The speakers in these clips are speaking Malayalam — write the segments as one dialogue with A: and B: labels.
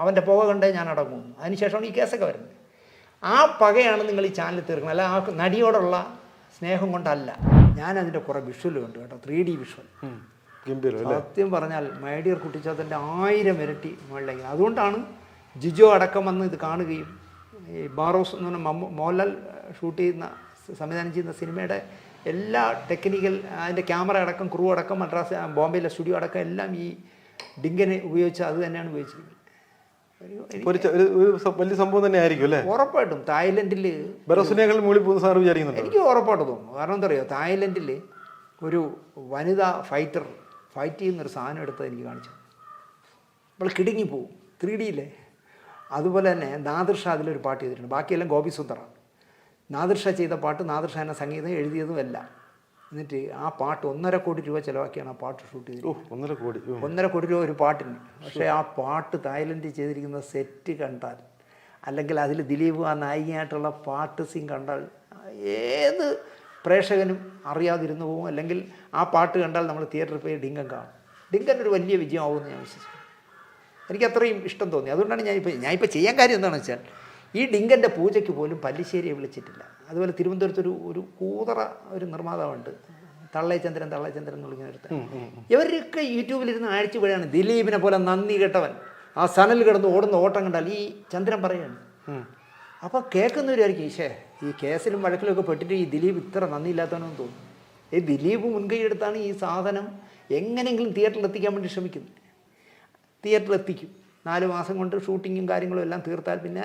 A: അവന്റെ പുക കണ്ടേ ഞാൻ അടങ്ങും. അതിനുശേഷമാണ് ഈ കേസൊക്കെ വരുന്നത്. ആ പകയാണ് നിങ്ങൾ ഈ ചാനൽ തീർക്കുന്നത്. അല്ല ആ നടിയോടുള്ള സ്നേഹം കൊണ്ടല്ല. ഞാൻ അതിന്റെ കുറേ വിഷ്വൽ കണ്ടു കേട്ടോ. Three D visual. സത്യം പറഞ്ഞാൽ മൈഡിയർ കുട്ടിച്ചാത്തന്റെ ആയിരം ഇരട്ടി മുകളിലേക്ക്. അതുകൊണ്ടാണ് ജിജോ അടക്കം വന്ന് ഇത് കാണുകയും ഈ ബാറോസ് എന്ന് പറഞ്ഞ മോഹൻലാൽ ഷൂട്ട് ചെയ്യുന്ന സംവിധാനം ചെയ്യുന്ന സിനിമയുടെ എല്ലാ ടെക്നിക്കൽ അതിന്റെ ക്യാമറ അടക്കം ക്രൂ അടക്കം മദ്രാസ് ബോംബെയിലെ സ്റ്റുഡിയോ അടക്കം എല്ലാം ഈ ഡിങ്കനെ ഉപയോഗിച്ച് അത് തന്നെയാണ് ഉപയോഗിച്ചിരിക്കുന്നത്. ഒരു-
B: വലിയ സംഭവം തന്നെ ആയിരിക്കും അല്ലേ?
A: ഉറപ്പായിട്ടും തായ്ലൻഡിൽ
B: ബെറോസിനേക്കാൾ മുകളിൽ പോകുന്ന സാർ വിചാരിക്കുന്നുണ്ട്?
A: എനിക്ക് ഉറപ്പായിട്ട് തോന്നുന്നു. കാരണം എന്താ പറയുക തായ്ലൻഡിൽ ഒരു വനിതാ ഫൈറ്റർ ഫൈറ്റ് ചെയ്യുന്നൊരു സാധനം എടുത്ത് എനിക്ക് കാണിച്ചു. നമ്മൾ കിടുങ്ങി പോവും. ത്രീ ഡിയിലെ അതുപോലെ തന്നെ നാദിർഷ അതിലൊരു പാട്ട് ചെയ്തിട്ടുണ്ട്. ബാക്കിയെല്ലാം ഗോപി സുന്ദറാണ്. നാദിർഷ ചെയ്ത പാട്ട് നാദിർഷ എന്ന സംഗീതം എഴുതിയതും എല്ലാം. എന്നിട്ട് ആ പാട്ട് ഒന്നര കോടി രൂപ ചിലവാക്കിയാണ് ആ പാട്ട് ഷൂട്ട് ചെയ്തത്.
B: ഒന്നര കോടി.
A: ഒന്നര കോടി രൂപ ഒരു പാട്ടിന്. പക്ഷേ ആ പാട്ട് തായ്ലൻഡിൽ ചെയ്തിരിക്കുന്ന സെറ്റ് കണ്ടാൽ അല്ലെങ്കിൽ അതിൽ ദിലീപ് ആ നായികയായിട്ടുള്ള പാട്ട് സീൻ കണ്ടാൽ ഏത് പ്രേക്ഷകനും അറിയാതിരുന്നു പോകും. അല്ലെങ്കിൽ ആ പാട്ട് കണ്ടാൽ നമ്മൾ തിയേറ്ററിൽ പോയി ഡിങ്കൻ കാണും. ഡിങ്കൻ ഒരു വലിയ വിജയമാവുമെന്ന് ഞാൻ വിശ്വസിക്കുന്നു. എനിക്ക് അത്രയും ഇഷ്ടം തോന്നി. അതുകൊണ്ടാണ് ഞാനിപ്പോൾ ഞാനിപ്പോൾ ചെയ്യാൻ കാര്യം എന്താണെന്ന് വെച്ചാൽ ഈ ഡിങ്കന്റെ പൂജയ്ക്ക് പോലും പല്ലിശ്ശേരിയെ വിളിച്ചിട്ടില്ല. അതുപോലെ തിരുവനന്തപുരത്ത് ഒരു ഒരു കൂതറ ഒരു നിർമ്മാതാവുണ്ട്. തള്ളയചന്ദ്രൻ തള്ളയചന്ദ്രൻ എന്ന് വിളിക്കുന്ന ഒരുത്തൻ. ഇവരൊക്കെ യൂട്യൂബിലിരുന്ന് ആഴ്ച വീഴാണ് ദിലീപിനെ പോലെ നന്ദി കെട്ടവൻ. ആ സനൽ കിടന്ന് ഓടുന്ന ഓട്ടം കണ്ടാൽ ഈ ചന്ദ്രൻ പറയാണ്
B: അപ്പൊ
A: അപ്പോൾ കേൾക്കുന്നവരായിരിക്കും ഈശേ ഈ കേസിലും വഴക്കിലൊക്കെ പെട്ടിട്ട് ഈ ദിലീപ് ഇത്ര നന്ദിയില്ലാത്തവനെന്ന് തോന്നുന്നു. ഈ ദിലീപ് മുൻകൈ എടുത്താണ് ഈ സാധനം എങ്ങനെയെങ്കിലും തിയേറ്ററിൽ എത്തിക്കാൻ വേണ്ടി ശ്രമിക്കുന്നത്. തിയേറ്ററിൽ എത്തിക്കും നാല് മാസം കൊണ്ട് ഷൂട്ടിങ്ങും കാര്യങ്ങളും എല്ലാം തീർത്താൽ പിന്നെ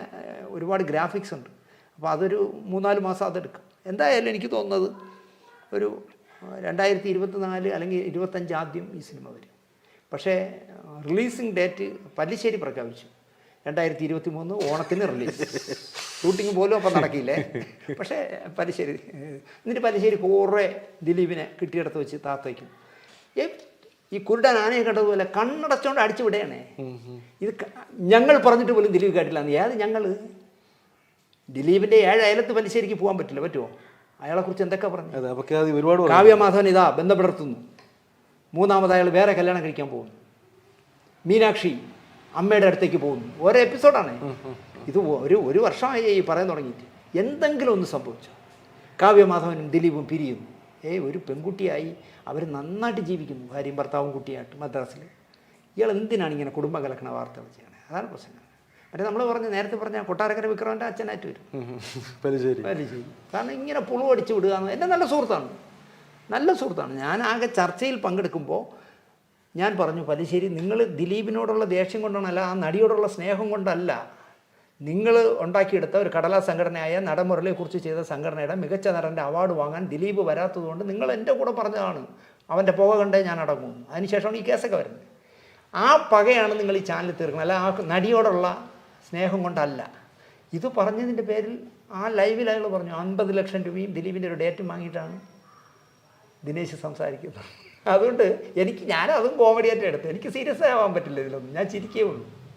A: ഒരുപാട് ഗ്രാഫിക്സ് ഉണ്ട്. അപ്പോൾ അതൊരു മൂന്നാൽ മാസം അതെടുക്കും. എന്തായാലും എനിക്ക് തോന്നുന്നത് ഒരു രണ്ടായിരത്തി ഇരുപത്തി നാല് അല്ലെങ്കിൽ ഇരുപത്തഞ്ച് ആദ്യം ഈ സിനിമ വരും. പക്ഷേ റിലീസിങ് ഡേറ്റ് പല്ലിശ്ശേരി പ്രഖ്യാപിച്ചു. രണ്ടായിരത്തി ഇരുപത്തി മൂന്ന് ഓണത്തിന് റിലീസ്. ഷൂട്ടിംഗ് പോലും അപ്പം നടക്കില്ലേ? പക്ഷേ പല്ലിശ്ശേരി എന്നിട്ട് പല്ലിശ്ശേരി കുറേ ദിലീപിനെ കിട്ടിയിടത്ത് വെച്ച് താത്തയ്ക്കും. ഈ കുരുടൻ ആനയെ കണ്ടതുപോലെ കണ്ണടച്ചോണ്ട് അടിച്ചു വിടേണേ ഇത് ഞങ്ങൾ പറഞ്ഞിട്ട് പോലും ദിലീപ് കേട്ടില്ല. ഏത് ഞങ്ങൾ? ദിലീപിന്റെ ഏഴ് അയലത്ത് പലിശ്ശേരിക്ക് പോകാൻ പറ്റില്ല. പറ്റുമോ അയാളെക്കുറിച്ച് എന്തൊക്കെ പറഞ്ഞു?
B: ഒരുപാട്.
A: കാവ്യമാധവൻ ഇതാ ബന്ധപ്പെടുത്തുന്നു. മൂന്നാമത് അയാൾ വേറെ കല്യാണം കഴിക്കാൻ പോകുന്നു. മീനാക്ഷി അമ്മയുടെ അടുത്തേക്ക് പോകുന്നു. ഓരോ എപ്പിസോഡാണ്. ഇത് ഒരു ഒരു വർഷമായി ഈ പറയാൻ തുടങ്ങിയിട്ട്. എന്തെങ്കിലും ഒന്ന് സംഭവിച്ചു? കാവ്യമാധവനും ദിലീപും പിരിയുന്നു. ഏയ് ഒരു പെൺകുട്ടിയായി അവർ നന്നായിട്ട് ജീവിക്കുന്നു. ഭാര്യയും ഭർത്താവും കുട്ടിയായിട്ട് മദ്രാസിൽ. ഇയാൾ എന്തിനാണ് ഇങ്ങനെ കുടുംബം കലക്കണ വാർത്തകൾ ചെയ്യണേ അതാണ് പ്രശ്നം. മറ്റേ നമ്മൾ പറഞ്ഞ നേരത്തെ പറഞ്ഞ കൊട്ടാരക്കര വിക്രമന്റെ അച്ഛനായിട്ട് വരും പരിചയം ചെയ്യും കാരണം ഇങ്ങനെ പുളു അടിച്ചു വിടുക എന്ന് എന്റെ നല്ല സുഹൃത്താണ്. നല്ല സുഹൃത്താണ്. ഞാൻ ആകെ ചർച്ചയിൽ പങ്കെടുക്കുമ്പോൾ ഞാൻ പറഞ്ഞു പലിശ്ശേരി നിങ്ങൾ ദിലീപിനോടുള്ള ദേഷ്യം കൊണ്ടാണല്ല ആ നടിയോടുള്ള സ്നേഹം കൊണ്ടല്ല നിങ്ങൾ ഉണ്ടാക്കിയെടുത്ത ഒരു കടലാ സംഘടനയായ നടമുരളിയെക്കുറിച്ച് ചെയ്ത സംഘടനയുടെ മികച്ച നടന്റെ അവാർഡ് വാങ്ങാൻ ദിലീപ് വരാത്തതുകൊണ്ട് നിങ്ങൾ എന്റെ കൂടെ പറഞ്ഞതാണ്. അവന്റെ പുക കണ്ടേ ഞാൻ അടങ്ങും. അതിനുശേഷമാണ് ഈ കേസൊക്കെ വരുന്നത്. ആ പകയാണ് നിങ്ങൾ ഈ ചാനൽ തീർക്കുന്നത്. അല്ല ആ നടിയോടുള്ള സ്നേഹം കൊണ്ടല്ല. ഇത് പറഞ്ഞതിന്റെ പേരിൽ ആ ലൈവിൽ അയാൾ പറഞ്ഞു അൻപത് ലക്ഷം രൂപയും ദിലീപിന്റെ ഒരു ഡേറ്റും വാങ്ങിയിട്ടാണ് ദിനേശ് സംസാരിക്കുന്നത്. അതുകൊണ്ട് എനിക്ക് ഞാനതും കോമഡിയായിട്ട് എടുത്തു എനിക്ക് സീരിയസ് ആവാൻ പറ്റില്ല ഇതിലൊന്നും. ഞാൻ ചിരിക്കേ ഉള്ളൂ.